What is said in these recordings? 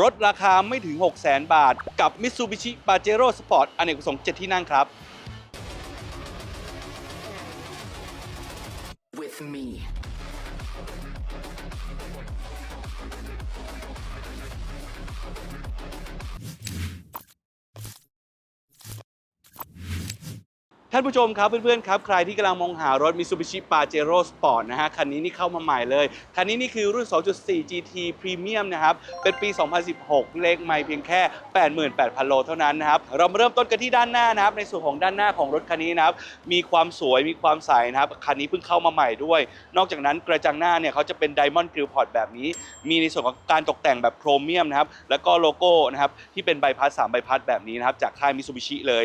รถราคาไม่ถึง 6 0 0 0 0 0บาท กับ Mitsubishi Pajero Sport อเนกประสงค์7ที่นั่งครับ with me. ท่านผู้ชมครับเพื่อนๆครับใครที่กำลังมองหารถ Mitsubishi Pajero Sport นะฮะคันนี้นี่เข้ามาใหม่เลย คันนี้นี่คือรุ่น 2.4 GT Premium นะครับ เป็นปี 2016 เลขไม่เพียงแค่ 88,000 โลเท่านั้นนะครับ เรามาเริ่มต้นกันที่ด้านหน้านะครับ ในส่วนของด้านหน้าของรถคันนี้นะครับ มีความสวยมีความใสนะครับ คันนี้เพิ่งเข้ามาใหม่ด้วย นอกจากนั้นกระจังหน้าเนี่ยเขาจะเป็น Diamond Grille Port แบบนี้ มีในส่วนของการตกแต่งแบบโครเมียมนะครับ แล้วก็โลโก้นะครับที่เป็นใบพัด3ใบพัดแบบนี้นะครับจากค่าย Mitsubishi เลย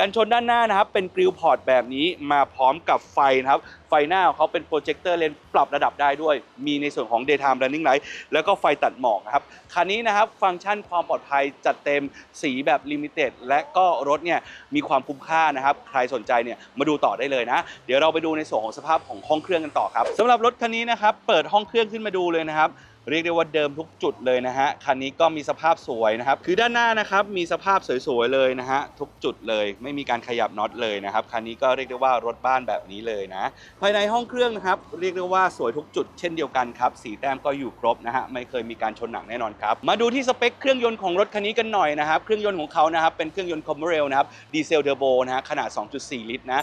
กันชนด้านหน้านะครับ เป็นกริลพอร์ตแบบนี้มาพร้อมกับไฟนะครับ ไฟหน้าเขาเป็นโปรเจคเตอร์เลนส์ปรับระดับได้ด้วย มีในส่วนของ daytime running light แล้วก็ไฟตัดหมอกนะครับ คันนี้นะครับ ฟังก์ชันความปลอดภัยจัดเต็มสีแบบลิมิเต็ดและก็รถเนี่ยมีความคุ้มค่านะครับ ใครสนใจเนี่ยมาดูต่อได้เลยนะ เดี๋ยวเราไปดูในส่วนของสภาพของห้องเครื่องกันต่อครับสำหรับรถคันนี้นะครับ เปิดห้องเครื่องขึ้นมาดูเลยนะครับ เรียกได้ว่าเดิมทุกจุดเลยนะฮะคันนี้ก็มีสภาพสวยนะครับ คือด้านหน้านะครับมีสภาพสวยๆเลยนะฮะทุกจุดเลยไม่มีการขยับน็อตเลยนะครับคันนี้ก็เรียกได้ว่ารถบ้านแบบนี้เลยนะภายในห้องเครื่องนะครับเรียกได้ว่าสวยทุกจุด เช่นเดียวกันครับสีแต้มก็อยู่ครบนะฮะไม่เคยมีการชนหนักแน่นอนครับมาดูที่สเปคเครื่องยนต์ของรถคันนี้กันหน่อยนะครับเครื่องยนต์ของเขานะครับเป็นเครื่องยนต์คอมเมอร์เรลนะครับดีเซลเทอร์โบนะฮะขนาด 2.4 ลิตรนะ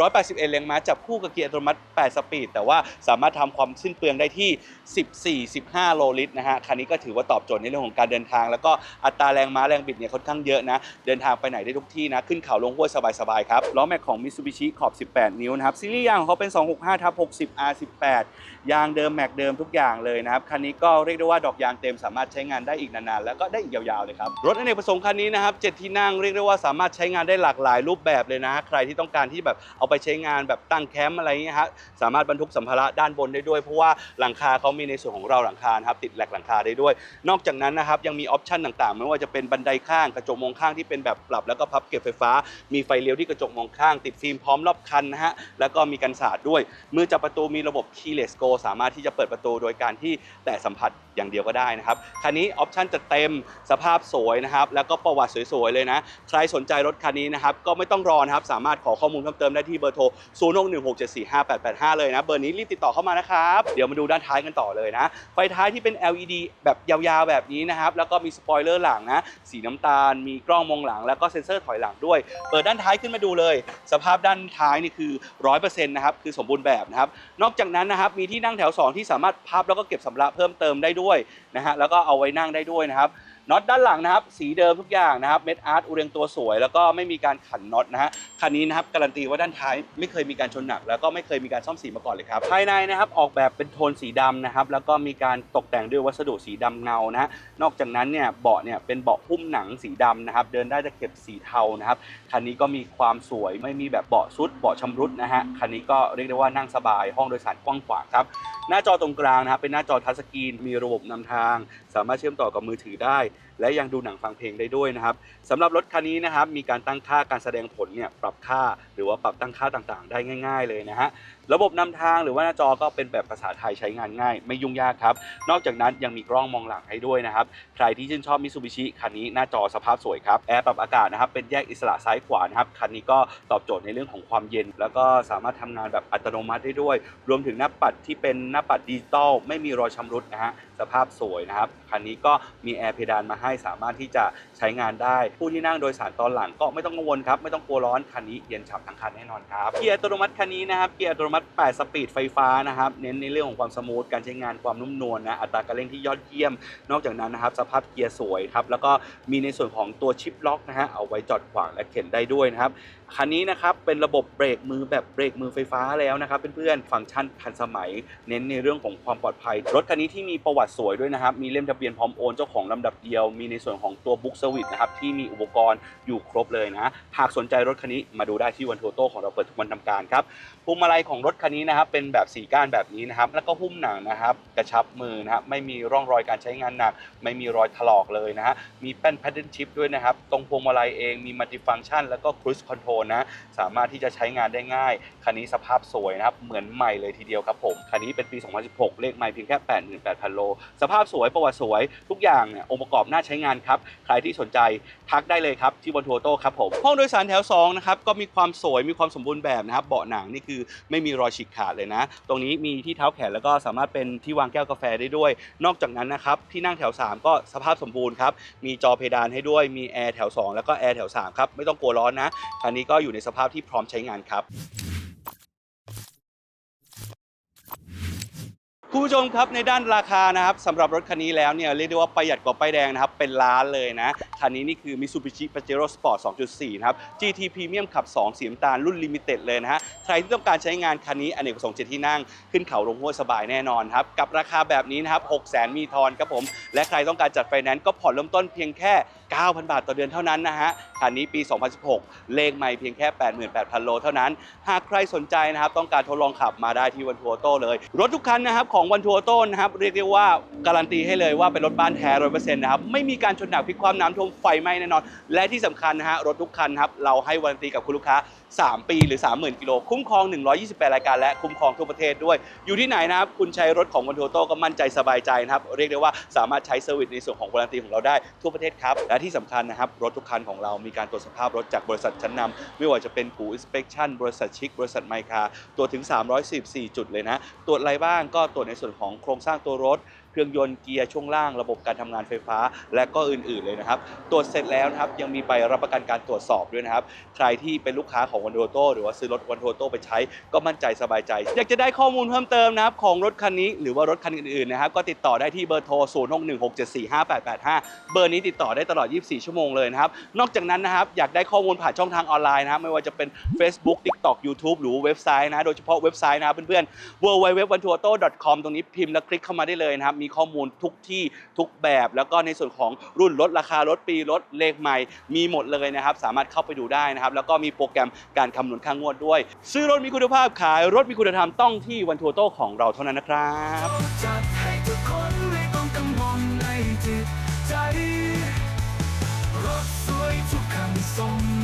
181แรงม้าจับคู่กับเกียร์อัตโนมัติ 8 สปีดแต่ว่าสามารถทำความสิ้นเปลืองได้ที่5 โลลิตรนะฮะคันนี้ก็ถือว่าตอบโจทย์ในเรื่องของการเดินทาง แล้วก็อัตราแรงม้าแรงบิดเนี่ยค่อนข้างเยอะนะ เดินทางไปไหนได้ทุกที่นะ ขึ้นเขาลงห้วยสบายๆครับล้อแม็กของ Mitsubishi ขอบ 18 นิ้วนะครับซีรีส์ยางของเขาเป็น 265ทับ60 R18 ยางเดิมแม็กเดิมทุกอย่างเลยนะครับคันนี้ก็เรียกได้ว่าดอกยางเต็มสามารถใช้งานได้อีกนานๆ แล้วก็ได้อีกยาวๆเลยครับรถอเนกประสงค์คันนี้นะครับ7ที่นั่งเรียกได้ว่าสามารถใช้งานได้หลากหลายรูปแบบเลยนะ ใครที่ต้องการที่แบบเอาไปใช้งานแบบตั้งแคมป์อะไรเงี้ยฮะสามารถบรรทุกสัมภาระด้านบนได้ด้วยเพราะว่าหลังคาเขามีในส่วนของเราหลังคานะครับติดแหลกหลังคาได้ด้วย นอกจากนั้นนะครับยังมีออปชันต่างๆ ไม่ว่าจะเป็นบันไดข้างกระจกมองข้างที่เป็นแบบปรับ แล้วก็พับเก็บไฟฟ้า มีไฟเลี้ยวที่กระจกมองข้าง ติดฟิล์มพร้อมรอบคันนะฮะแล้วก็มีกันสาดด้วยมือจับประตูมีระบบ keyless go สามารถที่จะเปิดประตูโดยการที่แตะสัมผัส อย่างเดียวก็ได้นะครับคันนี้ออปชันจะเต็มสภาพสวยนะครับแล้วก็ประวัติสวยๆเลยนะ ใครสนใจรถคันนี้นะครับก็ไม่ต้องรอนะครับสามารถขอข้อมูลเพิ่มเติมได้ที่เบอร์โทร 0 6 1 6 7 4 5 8 8 5 เลยนะเบอร์นี้รีบติดต่อเข้ามานะครับเดี๋ยวมาดูด้านท้ายกันต่อเลยนะไฟท้ายที่เป็น LED แบบยาวๆแบบนี้นะครับแล้วก็มีสปอยเลอร์หลังนะสีน้ำตาล มีกล้องมองหลัง แล้วก็เซ็นเซอร์ถอยหลังด้วย เปิดด้านท้ายขึ้นมาดูเลย สภาพด้านท้ายนี่คือ 100%นะครับคือสมบูรณ์แบบนะครับนอกจากนั้นนะครับมีที่นั่งแถว 2 ที่สามารถพับแล้วก็เก็บสัมภาระเพิ่มเติมได้ด้วยนะฮะแล้วก็เอาไว้นั่งได้ด้วยนะครับ น็อตด้านหลังนะครับ สีเดิมทุกอย่างนะครับเม็ดอาร์ตอุเรียงตัวสวย แล้วก็ไม่มีการขันน็อตนะฮะคันนี้นะครับการันตีว่าด้านท้ายไม่เคยมีการชนหนัก แล้วก็ไม่เคยมีการซ่อมสีมาก่อนเลยครับภายในนะครับออกแบบเป็นโทนสีดำนะครับแล้วก็มีการตกแต่งด้วยวัสดุสีดำเงานะฮะนอกจากนั้นเนี่ยเบาะเนี่ยเป็นเบาะหุ้มหนังสีดำนะครับเดินได้ตะเข็บสีเทานะครับคันนี้ก็มีความสวยไม่มีแบบเบาะซุดเบาะชำรุดนะฮะคันนี้ก็เรียกได้ว่านั่งสบายห้องโดยสารกว้างขวางครับหน้าจอตรงกลางนะครับเป็นหน้าจอทัชสกรีนมีระบบนำทาง สามารถเชื่อมต่อกับมือถือได้และยังดูหนังฟังเพลงได้ด้วยนะครับสำหรับรถคันนี้นะครับมีการตั้งค่าการแสดงผลเนี่ยปรับค่าหรือว่าปรับตั้งค่าต่างๆ ได้ง่าย ๆ เลยนะฮะระบบนำทางหรือว่าหน้าจอก็เป็นแบบภาษาไทยใช้งานง่าย ไม่ยุ่งยากครับ นอกจากนั้นยังมีกล้องมองหลังให้ด้วยนะครับ ใครที่ชื่นชอบมิ t ูบิชิคันนี้หน้าจอสภาพสวยครับแอร์ปรับอากาศนะครับเป็นแยกอิสระซ้ายขวานะครับคันนี้ก็ตอบโจทย์ในเรื่องของความเย็น แล้วก็สามารถทำงานแบบอัตโนมัติได้ด้วย รวมถึงหน้าปัดที่เป็นหน้าปัดดิจิตอลไม่มีรอยชำรุดนะฮะสภาพสวยนะครับ คันนี้ก็มีแอร์เพดานมาให้สามารถที่จะใช้งานได้ ผู้ที่นั่งโดยสารตอนหลังก็ไม่ต้องกังวลครับ ไม่ต้องกลัวร้อน คันนี้เย็นฉ่ำทั้งคันแน่นอนครับ เกียร์อัตโนมัติคันนี้นะครับ เกียร์อัตโนมัติ 8 สปีดไฟฟ้านะครับ เน้นในเรื่องของความสมูท การใช้งานความนุ่มนวลนะ อัตราการเร่งที่ยอดเยี่ยม นอกจากนั้นนะครับ สภาพเกียร์สวยครับ แล้วก็มีในส่วนของตัวชิปล็อกนะฮะ เอาไว้จอดขวางและเข็นได้ด้วยนะครับ คันนี้นะครับเป็นระบบเบรกมือแบบเบรกมือไฟฟ้าแล้วนะครับเพื่อนๆ ฟังก์ชันทันสมัย เน้นในเรื่องของความปลอดภัย รถคันนี้ที่มีประวัติสวยด้วยนะครับ มีเล่มทะเบียนพร้อมโอนเจ้าของลำดับเดียว มีในส่วนของตัวบุ๊กเซอร์วิสนะครับที่มีอุปกรณ์อยู่ครบเลยนะ หากสนใจรถคันนี้มาดูได้ที่วันโทโต้ของเราเปิดทุกวันทำการครับพวงมาลัยของรถคันนี้นะครับเป็นแบบสีก้านแบบนี้นะครับ แล้วก็หุ้มหนังนะครับกระชับมือนะครับไม่มีร่องรอยการใช้งานหนัก ไม่มีรอยถลอกเลยนะฮะมีแป้น paddle shift ด้วยนะครับ ตรงพวงมาลัยเองมี multi function แล้วก็ cruise control นะสามารถที่จะใช้งานได้ง่ายคันนี้สภาพสวยนะครับเหมือนใหม่เลยทีเดียวครับผมคันนี้เป็นปี 2016 เลขไม่เพียงแค่ 88,000 โลสภาพสวยประวัติสวยทุกอย่างเนี่ยองค์ประกอบน่าใช้งานครับ ใครที่สนใจทักได้เลยครับ ที่บนทัวโต้ครับผมห้องโดยสารแถว2นะครับก็มีความสวยมีความสมบูรณ์แบบนะครับเบาะหนังนี่คือไม่มีรอยฉีกขาดเลยนะ ตรงนี้มีที่เท้าแขนแล้วก็สามารถเป็นที่วางแก้วกาแฟได้ด้วย นอกจากนั้นนะครับที่นั่งแถว 3 ก็สภาพสมบูรณ์ครับมีจอเพดานให้ด้วยมีแอร์แถว 2 แล้วก็แอร์แถว3ครับไม่ต้องกลัวร้อนนะคันนี้ก็อยู่ในสภาพที่พร้อมใช้งานครับ คุณผู้ชมครับในด้านราคานะครับสำหรับรถคันนี้แล้วเนี่ยเรียกได้ว่าประหยัดกว่าป้ายแดงนะครับเป็นล้านเลยนะ คันนี้นี่คือ Mitsubishi Pajero Sport 2.4 นะครับ GT Premium ขับ 2 สีน้ำตาลรุ่นลิมิเต็ดเลยนะฮะ ใครที่ต้องการใช้งานคันนี้อเนกประสงค์เจ็ดที่นั่ง ขึ้นเขาลงห้วยสบายแน่นอนครับ กับราคาแบบนี้นะครับ 6 0 0 0 0มีทอนครับผม และใครต้องการจัดไฟแนนซ์ก็ผ่อนเริ่มต้นเพียงแค่ 9,000 บาทต่อเดือนเท่านั้นนะฮะ คันนี้ปี 2016 เลขไม่เพียงแค่ 88,000 โลเท่านั้น หากใครสนใจนะครับต้องการทดลองขับมาได้ที่วันทัวร์โต้เลย รถทุกคันนะครับของวันทัวร์โต้นะครับเรียกได้ว่าการันตีให้เลยว่าเป็นรถบ้านแท้ร้อยเปอร์เซ็นต์นะครับไม่มีการชนหนักพลิกความน้ำท่วมไฟไหม้แน่นอน และที่สำคัญนะฮะรถทุกคันครับเราให้วารันตีกับคุณลูกค้า 3 ปีหรือ 30,000 กิโลคุ้มครอง 128 รายการและคุ้มครองทั่วประเทศด้วย อยู่ที่ไหนนะครับคุณใช้รถของวันทัวร์โต้ก็มั่นใจสบายใจนะครับเรียกได้ว่าสามารถใช้เซอร์วิสในส่วนของวารันตีของเราได้ทั่วประเทศครับและที่สำคัญนะครับรถทุกคันของเรามีการตรวจสภาพรถจากบริษัทชั้นนำไม่ว่าจะเป็นกูอินสเปคชั่นบริษัทชิคบริษัทไมคาตรวจถึง 314 จุดเลยนะตรวจอะไรบ้างก็ตรวจในส่วนของโครงสร้างตัวรถ เครื่องยนต์เกียร์ช่วงล่างระบบการทำงานไฟฟ้า และก็อื่นๆเลยนะครับ ตรวจเสร็จแล้วนะครับยังมีใบรับประกันการตรวจสอบด้วยนะครับ ใครที่เป็นลูกค้าของวันโ o โต้หรือว่าซื้อรถวันโ o โต้ไปใช้ก็มั่นใจสบายใจ อยากจะได้ข้อมูลเพิ่มเติมนะครับของรถคันนี้หรือว่ารถคันอื่นๆนะครับก็ติดต่อได้ที่เบอร์โทร 0 6 1 6 7 4 5 8 8 5 เบอร์นี้ติดต่อได้ตลอด 24 ชั่วโมงเลยนะครับ นอกจากนั้นนะครับอยากได้ข้อมูลผ่านช่องทางออนไลน์นะครับไม่ว่าจะเป็น Facebook TikTok YouTube หรือเว็บไซต์นะโดยเฉพาะเว็บไซต์นะเพื่อนๆ w w w o n t o u t o c o m ตรงนี้พิมพ์แล้วคลิกเข้ามาได้เลยนะครับมีข้อมูลทุกที่ทุกแบบ แล้วก็ในส่วนของรุ่นลดราคารถปีรถเลขใหม่ มีหมดเลยนะครับ สามารถเข้าไปดูได้นะครับ แล้วก็มีโปรแกรมการคำนวณค่างวดด้วย ซื้อรถมีคุณภาพขายรถมีคุณธรรมต้องที่วันทัวโต้ของเราเท่านั้นนะครับจัดให้ทุกคนไม่ต้องกังวลในจิตใจรถสวยทุกคันส่งให้ได้ม